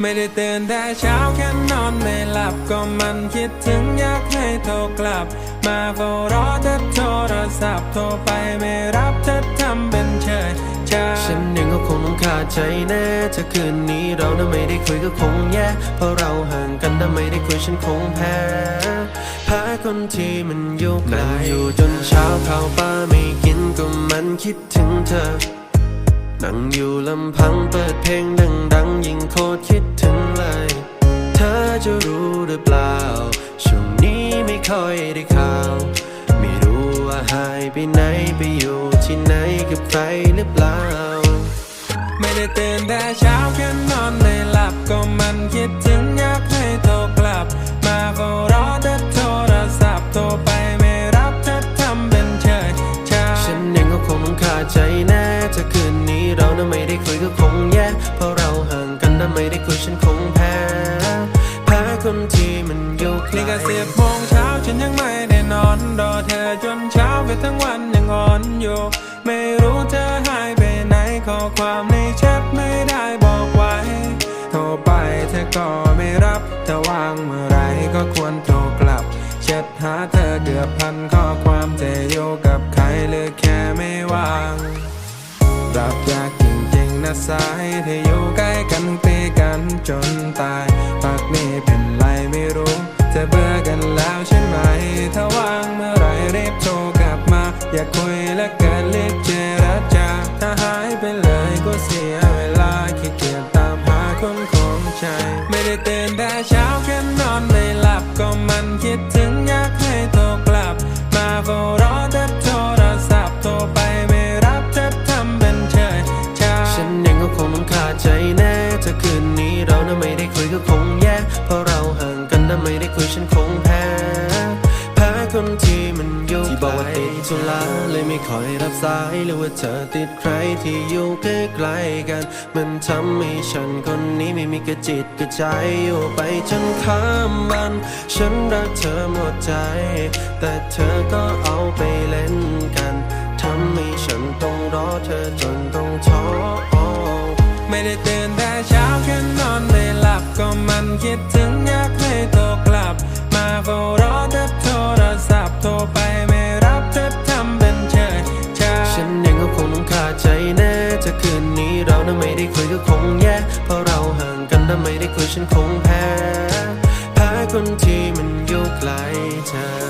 ไม่ได้ตื่นแต่เช้าแค่นอนไม่หลับก็มันคิดถึงอยากให้โทรกลับ มาเฝ้ารอเธอโทรศัพท์โทรไปไม่รับเธอทำเป็นเฉยชาฉันเองก็คงต้องขาดใจแน่ถ้าคืนนี้เราน่ะไม่ได้คุยก็คงแย่เพราะเราห่างกันถ้าไม่ได้คุยฉันคงแพ้แพ้คนที่มันอยู่ไกลอยู่จนเช้าข้าวปลาไม่กินก็มันคิดถึงเธอ นั่งอยู่ลำพังเปิดเพลงดังๆ ยิ่งโคตรคิดถึงเลย เธอจะรู้หรือเปล่า ช่วงนี้ไม่ค่อยได้ข่าว ไม่รู้ว่าหายไปไหนไปอยู่ที่ไหนกับใครหรือเปล่า ไม่ได้ตื่นแต่เช้าแค่นอนไม่หลับก็มันคิดถึงอยากให้โทรกลับ มาเฝ้ารอเธอโทรศัพท์โทรไปไม่รับเธอทำเป็นเฉยชาฉันเองก็คงต้องขาดใจแน่ คนที่มันอยู่ไกลนี่ก็สิบโมงเช้าฉันยังไม่ได้นอน รอเธอจนเช้าไปทั้งวันยังอ่อนอยู่ ไม่รู้เธอหายไปไหนข้อความในแชทไม่ได้บอกไว้ โทรไปเธอก็ไม่รับถ้าว่างเมื่อไรก็ควรโทรกลับแชทหาเธอเกือบพันข้อความจะอยู่กับใครหรือแค่ไม่ว่างรับยากจ นะสายที่อยู่ใกล้กันตีกันจนตายปากนี้เป็นไรไม่รู้จะเบื่อกันแล้วใช่ไหม ถ้าว่างเมื่อไรรีบโทรกลับมา อยากคุยและเกินรีบเจรจา ถ้าหายไปเลยก็เสียเวลาขี้เกียจตามหาคนของใจ ไม่ได้ตื่นแต่เช้าแค่ ใจแน่ถ้าคืนนี้เราน่ะไม่ได้คุยก็คงแย่เพราะเราห่างกันถ้าไม่ได้คุยฉันคงแพ้แพ้คนที่มันอยู่ที่บอกว่าติดธุระเลยไม่คอยรับสายหรือว่าเธอติดใครที่อยู่ใกล้ๆกัน มันทำให้ฉันคนนี้ไม่มีกระจิตกระใจอยู่ไปจนข้ามวัน ฉันรักเธอหมดใจ แต่เธอก็เอาไปเล่นกันทำให้ฉันต้องรอเธอจนต้อง ตื่นแต่เช้าแค่นอนไม่หลับก็มันคิดถึงอยากให้โทรกลับ มาเฝ้ารอเธอโทรศัพท์โทรไปไม่รับเธอทำเป็นเฉยชาฉันเองก็คงต้องขาดใจแน่ถ้าคืนนี้เราน่ะไม่ได้คุยก็คงแย่เพราะเราห่างกันถ้าไม่ได้คุยฉันคงแพ้แพ้คนที่มันอยู่ไกลเธอ